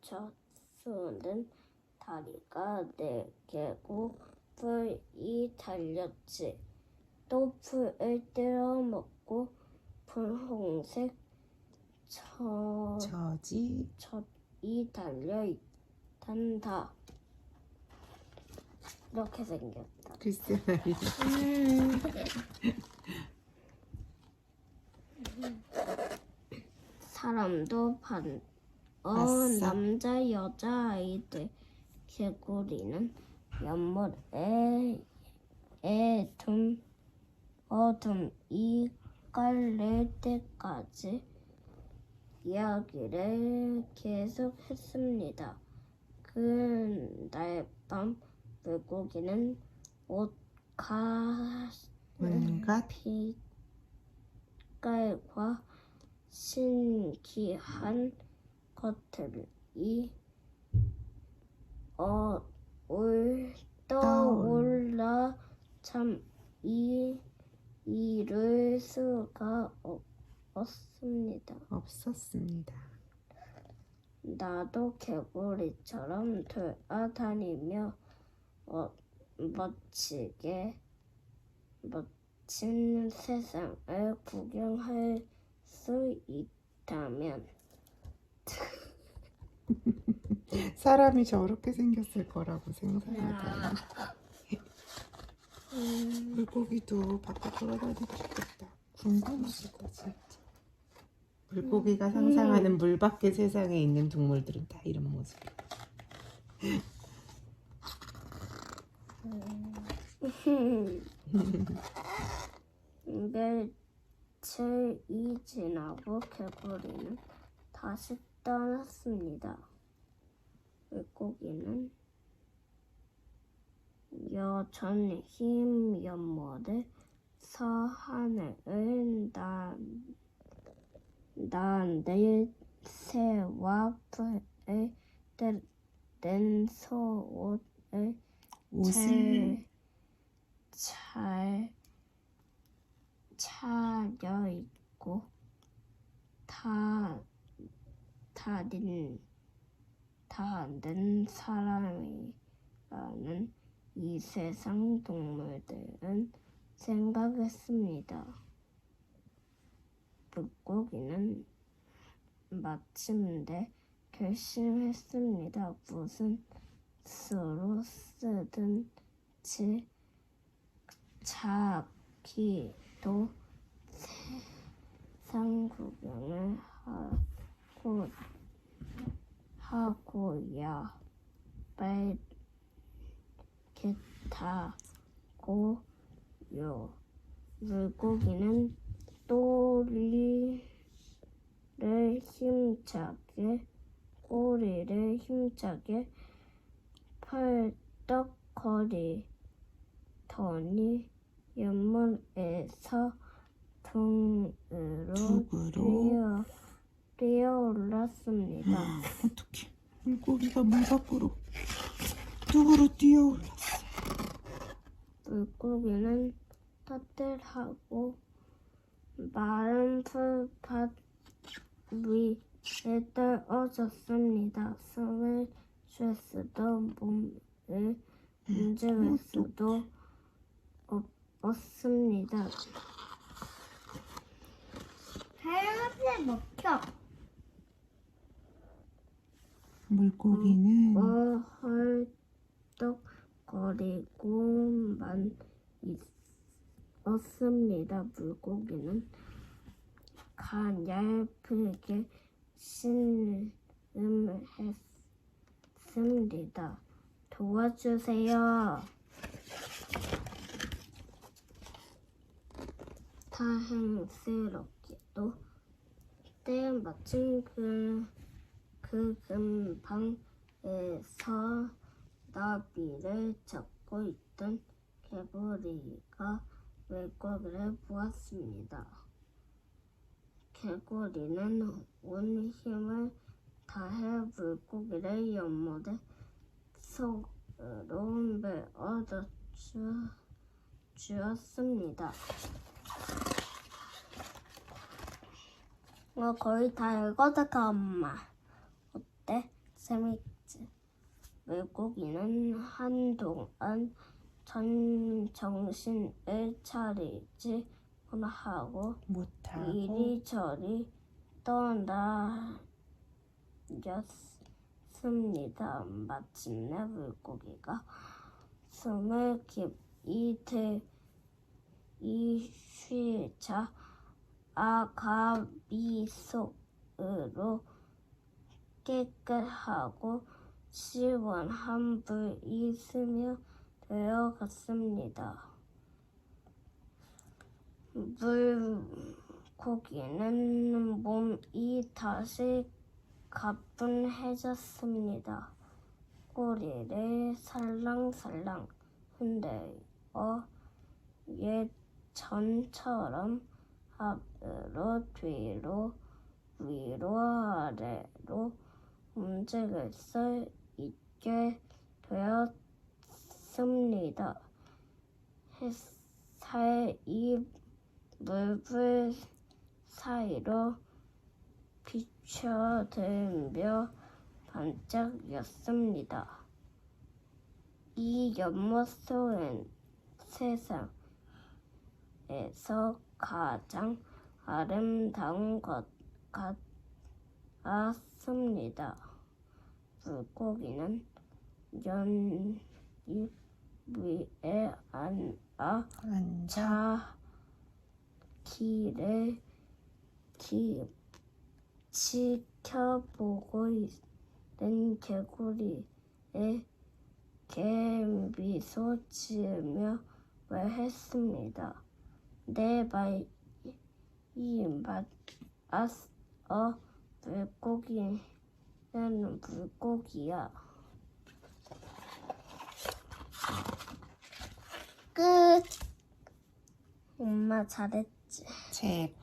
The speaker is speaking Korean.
젖수는 다리가 네 개고 풀이 달렸지. 또 풀을 뜯어먹고 분홍색 저, 저지 젖이 달려 있단다. 이렇게 생겼다. 글쎄 말이야. 사람도 반, 어. 남자, 여자 아이들 개구리는 연못에 애둠, 어둠 이 깔릴 때까지 이야기를 계속했습니다. 그날 밤 물고기는 옷가 뭔가 빛깔과 신기한 것들이 어, 올, 떠올라 참 이, 이룰 수가 없- 없습니다. 없었습니다. 나도 개구리처럼 돌아다니며 어, 멋지게 멋진 세상을 구경할 수 있다면 사람이 저렇게 생겼을 거라고 상상하다. 음, 물고기도 밖에 돌아다니고 싶겠다. 궁금하시다 진짜. 물고기가 상상하는 물 밖의 세상에 있는 동물들은 다 이런 모습. 며칠이 지나고 개구리는 다시 떠났습니다. 물고기는 여전히 흰 연못에 서 하늘을 나, 나는데 새와 풀을 뜯은 소옷을 옷을 잘, 잘 차려 있고 다 다른 다른 사람이라는 이 세상 동물들은 생각했습니다. 물고기는 마침내 결심했습니다. 무슨 수로 쓰든지 자기도 세상 구경을 하 고 하고야 말겠다고요. 물고기는 또리를 힘차게 꼬리를 힘차게 펄떡거리더니 연못에서 둥으로 둑으로 뛰어 뛰어올랐습니다. 어떻게 물 고기가 물 밖으로 뚝으로 뛰어올랐어. 물고기는 떠들하고 마른 풀밭 위에 떨어졌습니다. 숨을 쉴 수도 몸을 움직일 수도 없, 없습니다. 할아버지 먹혀. 물고기는 어, 헐떡거리고만 있었습니다. 물고기는 가냘프게 신음했습니다. 도와주세요. 다행스럽게도 때마침 그, 그 근방에서 나비를 잡고 있던 개구리가 물고기를 보았습니다. 개구리는 온 힘을 다해 물고기를 연못에 속으로 메어다 주, 주었습니다. 어, 거의 다 읽어서 엄마. 어때? 재밌지. 물고기는 한동안 전 정신을 차리지 못하고 못하고 이리저리 떠나렸습니다. 마침내 물고기가 숨을 깊이 들이 쉬자 아가미 속으로 깨끗하고 시원한 물이 스며 들어갔습니다. 물고기는 몸이 다시 가뿐해졌습니다. 꼬리를 살랑살랑 흔들어 예전처럼 앞으로 뒤로 위로 아래로 움직일 수 있게 되었습니다. 햇살 이 물불 사이로 비춰들며 반짝였습니다. 이 연못 속엔 세상에서 가장 아름다운 것 같았습니다. 물고기는 연잎 위에 앉아 앉아 자 길을 기, 지켜보고 있는 개구리에 개미소 지으며 말했습니다. 내 말이 맞어 물고기는 물고기야. 끝. 엄마 잘했지. 최고